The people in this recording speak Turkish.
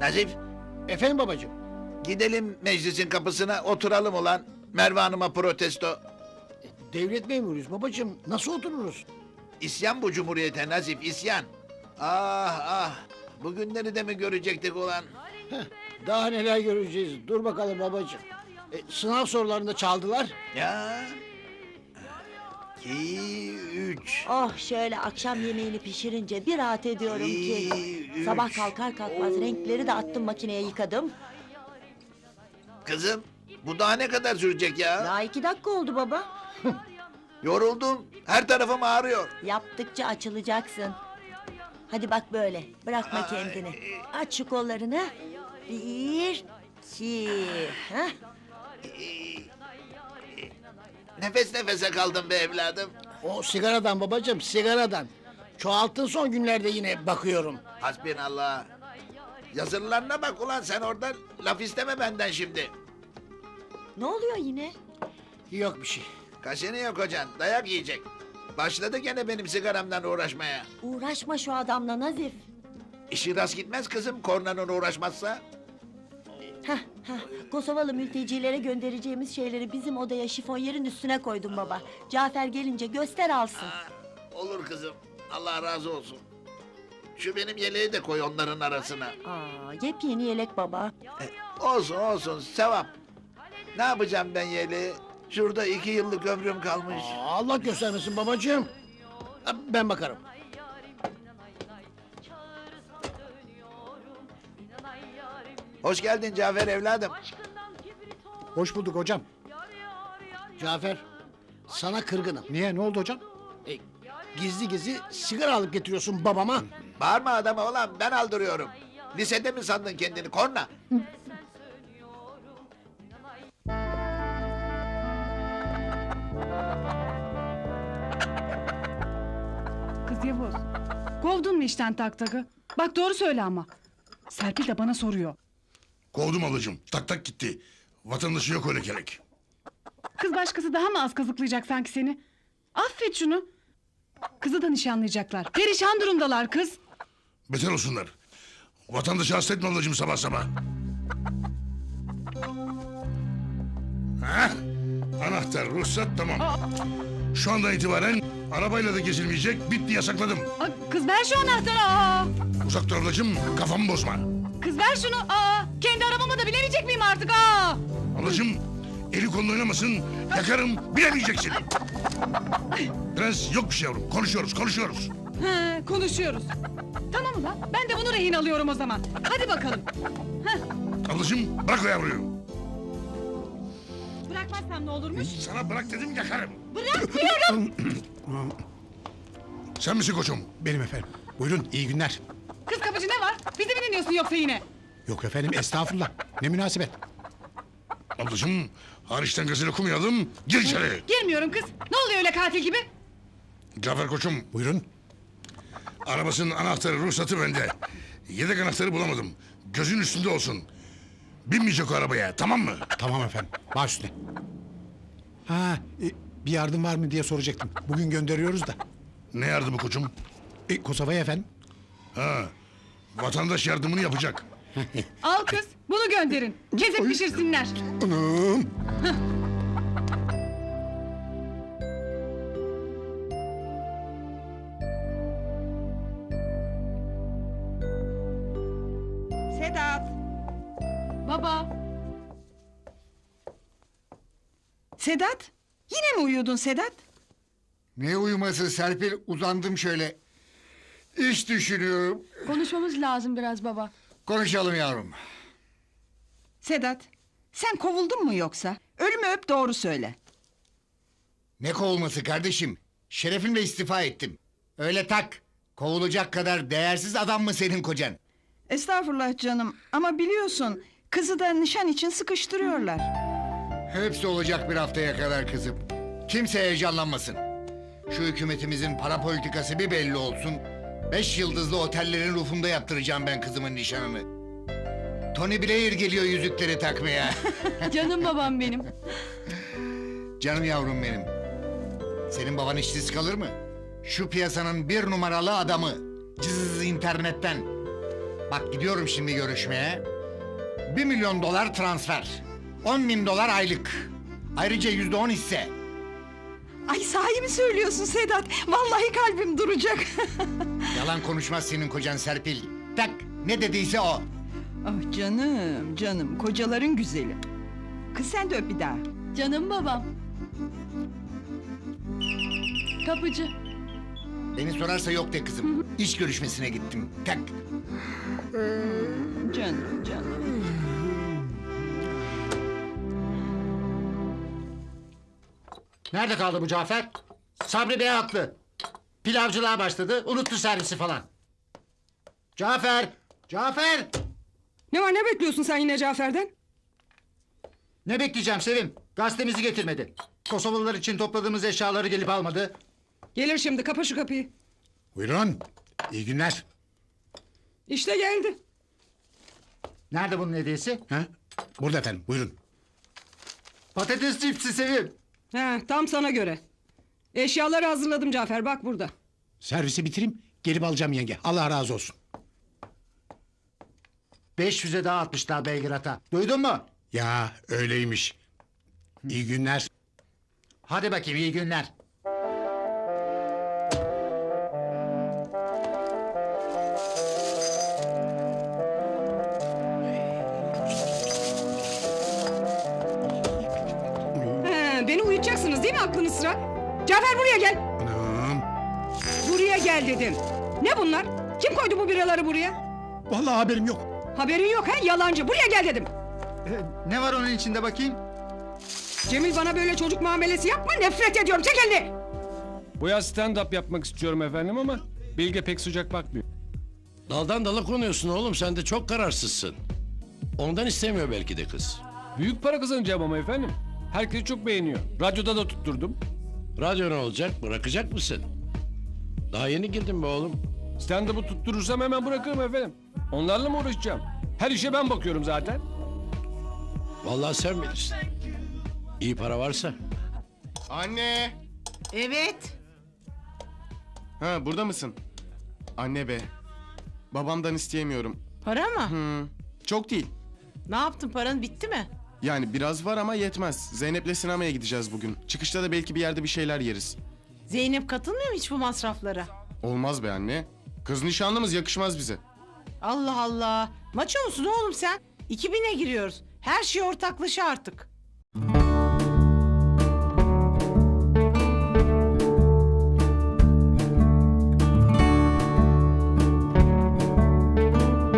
Nazif Efendim babacığım. gidelim meclisin kapısına oturalım ulan. Merve Hanım'a protesto. Devlet memuruyuz babacığım. Nasıl otururuz? İsyan bu cumhuriyete Nazif isyan. Ah ah bugünleri de mi görecektik? Heh, daha neler göreceğiz. Dur bakalım babacığım. E, sınav sorularında çaldılar. Ya. İki, üç. Oh şöyle akşam yemeğini pişirince bir rahat ediyorum ki. İyi, üç. Sabah kalkar kalkmaz renkleri de attım makineye yıkadım. Kızım bu daha ne kadar sürecek ya? Daha iki dakika oldu baba. Yoruldum. Her tarafım ağrıyor. Yaptıkça açılacaksın. Hadi bak böyle. Bırakma kendini. Aç şu kollarını. Bir, iki. Hah. Nefes nefese kaldım be evladım. O sigaradan babacığım sigaradan. Çoğalttın son günlerde yine bakıyorum. Hasbinallah. Yazılarına bak ulan sen oradan laf isteme benden şimdi. Ne oluyor yine? Yok bir şey. Kaşını yok hocan dayak yiyecek. Başladı gene benim sigaramdan uğraşmaya. Uğraşma şu adamla Nazif. İşi rast gitmez kızım kornanın uğraşmazsa. Hah, hah. Kosovalı mültecilere göndereceğimiz şeyleri bizim odaya şifonyerin üstüne koydum baba. Cafer gelince göster alsın. Ha, olur kızım Allah razı olsun. Şu benim yeleği de koy onların arasına. Aa, yepyeni yelek baba. E, olsun olsun sevap. Ne yapacağım ben yeleği? Şurada iki yıllık ömrüm kalmış. Aa, Allah göstermesin babacığım. Ha, Ben bakarım. Hoş geldin Cafer evladım. Hoş bulduk hocam. Cafer sana kırgınım. Niye ne oldu hocam? E, gizli gizli sigara alıp getiriyorsun babama. Bağırma adama ulan ben aldırıyorum. Lisede mi sandın kendini korna? Kız Yavuz. Kovdun mu işten tak takı? Bak doğru söyle ama. Serpil de bana soruyor. Kovdum alıcım. Tak tak gitti. Vatandaşı yok öyle kelek. Kız başkası daha mı az kazıklayacak sanki seni? Affet şunu. Kızı da nişanlayacaklar. Perişan durumdalar kız. Beter olsunlar. Vatandaşı hasta etme ablacığım sabah sabah. Hah, Anahtar, ruhsat tamam. Şu andan itibaren arabayla da gezilmeyecek. Bitti yasakladım. Aa, kız ver şu anahtarı. Aa. Uzak dur ablacığım. Kafamı bozma. Kız ver şunu. Aa. Kendi arabama da binemeyecek miyim artık? Aa. Ablacığım eli kolunu oynamasın. Yakarım bilemeyeceksin. Prens yok bir şey yavrum. Konuşuyoruz konuşuyoruz. He, konuşuyoruz. Tamam ulan. Ben de bunu rehin alıyorum o zaman. Hadi bakalım. Ablacığım bırak o yavruyu. Bırakmazsam ne olurmuş? Sana bırak dedim yakarım. Bırakmıyorum. Sen misin koçum? Benim efendim. Buyurun iyi günler. Kız kapıcı ne var? Bizi mi dinliyorsun yoksa yine? Yok efendim estağfurullah. Ne münasebet. Ablacığım hariçten gazel okumayalım. Gir içeri. Girmiyorum kız. Ne oluyor öyle katil gibi? Cafer koçum Buyurun. arabasının anahtarı ruhsatı bende. Yedek anahtarı bulamadım. Gözün üstünde olsun. Binmeyecek o arabaya tamam mı? Tamam efendim. Baş üstüne. Ha e, bir yardım var mı diye soracaktım. Bugün gönderiyoruz da. Ne yardımı koçum? E, Kosova'ya efendim. Ha, vatandaş yardımını yapacak. Al kız. Bunu gönderin. Kesip pişirsinler. Anam. Sedat. Baba. Sedat. Yine mi uyudun Sedat? Ne uyuması Serpil uzandım şöyle. İş düşünüyorum. Konuşmamız lazım biraz baba. Konuşalım yavrum. Sedat. Sen kovuldun mu yoksa? Ölümü öp doğru söyle. Ne kovulması kardeşim? Şerefimle istifa ettim. Öyle tak. Kovulacak kadar değersiz adam mı senin kocan? Estağfurullah canım ama biliyorsun kızı da nişan için sıkıştırıyorlar. Hepsi olacak bir haftaya kadar kızım. Kimse heyecanlanmasın. Şu hükümetimizin para politikası bir belli olsun. Beş yıldızlı otellerin rufunda yaptıracağım ben kızımın nişanını. Tony Blair geliyor yüzükleri takmaya. Canım babam benim. Canım yavrum benim. Senin baban işsiz kalır mı? Şu piyasanın bir numaralı adamı. Cız internetten. Bak gidiyorum şimdi görüşmeye. Bir milyon dolar transfer. On bin dolar aylık. Ayrıca yüzde on hisse. Ay sahi mi söylüyorsun Sedat? Vallahi kalbim duracak. Yalan konuşmaz senin kocan Serpil. Tak ne dediyse o. ah canım canım kocaların güzeli. Kız sen de öp bir daha. Canım babam. Kapıcı. Beni sorarsa yok de kızım. İş görüşmesine gittim. Tak. Canım canım. Nerede kaldı bu Cafer? Sabri Bey haklı. Pilavcılığa başladı, unuttu servisi falan. Cafer! Cafer! Ne var ne bekliyorsun sen yine Cafer'den? Ne bekleyeceğim Sevim? Gazetemizi getirmedi. Kosovalılar için topladığımız eşyaları gelip almadı. Gelir şimdi kapa şu kapıyı. Buyurun. İyi günler. İşte geldi. Nerede bunun hediyesi? Ha? Burada efendim buyurun. Patates cipsi Sevim. He, tam sana göre. Eşyaları hazırladım Cafer bak burada. Servisi bitireyim. Gelip alacağım yenge. Allah razı olsun. 500'e daha atmışlar Belgrad'a. Duydun mu? Ya öyleymiş. İyi günler. Hadi bakayım iyi günler. Uyutacaksınız değil mi aklınız sıra? Cafer buraya gel. Anam. Buraya gel dedim. Ne bunlar? Kim koydu bu biraları buraya? Vallahi haberim yok. Haberin yok ha yalancı. Buraya gel dedim. Ne var onun içinde bakayım? Cemil bana böyle çocuk muamelesi yapma nefret ediyorum. Çek elini. Bu yaz stand-up yapmak istiyorum efendim ama Bilge pek sıcak bakmıyor. Daldan dala konuyorsun oğlum sen de çok kararsızsın. Ondan istemiyor belki de kız. Büyük para kazanacağım ama efendim. Herkes çok beğeniyor. Radyoda da tutturdum. Radyo ne olacak bırakacak mısın? Daha yeni girdin be oğlum. Stand-up'ı tutturursam hemen bırakırım efendim. Onlarla mı uğraşacağım? Her işe ben bakıyorum zaten. Vallahi sen bilirsin. İyi para varsa. Anne! Evet. Ha burada mısın? Anne be. Babamdan isteyemiyorum. Para mı? Hı. Çok değil. Ne yaptın paran bitti mi? Yani biraz var ama yetmez. Zeynep'le sinemaya gideceğiz bugün. Çıkışta da belki bir yerde bir şeyler yeriz. Zeynep katılmıyor mu hiç bu masraflara? Olmaz be anne. Kız nişanlımız yakışmaz bize. Allah Allah. Maço musun oğlum sen? 2000'e giriyoruz. Her şey ortaklaşa artık.